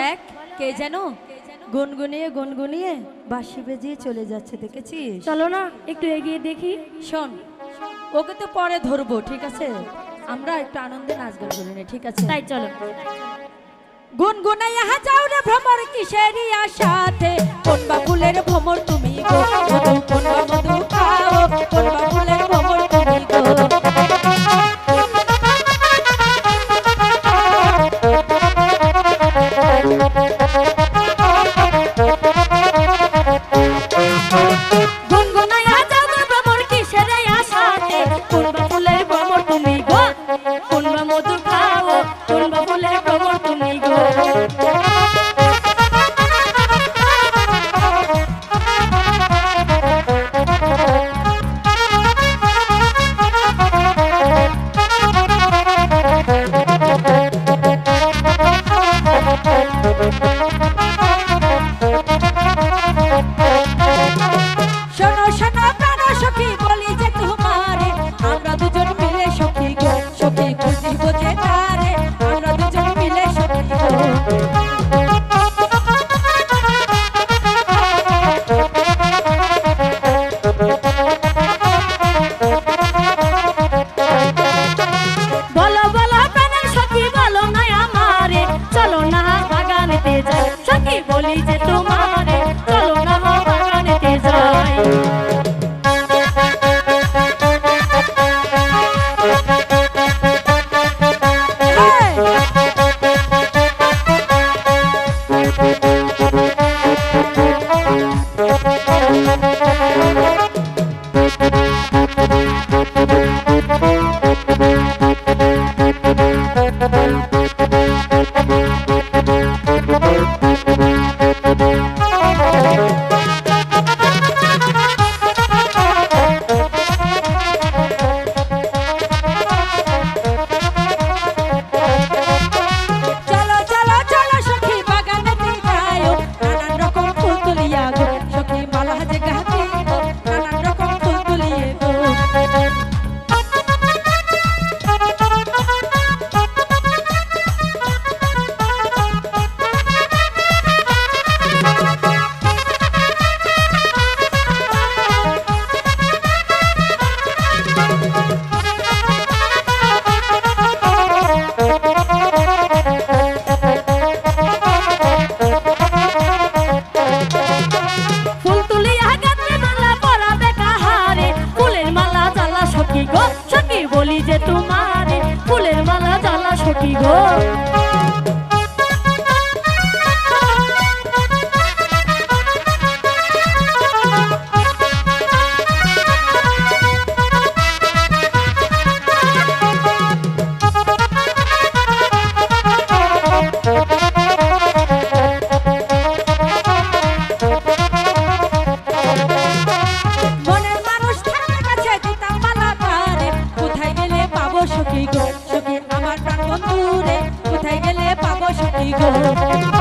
দেখ কে যেন গুনগুনিয়ে গুনগুনিয়ে বেজিয়ে চলে যাচ্ছে চলো না একটু এগিয়ে দেখি। শোন ওকে তো পরে ধরবো ঠিক আছে? আমরা একটু আনন্দে নাচ গান করে নি ঠিক আছে? তাই চলো। গুনগুনাইয়া যাও রে ভ্রমর কিসেরি আশাতে কোন বা ফুলের Música Go. Thank you.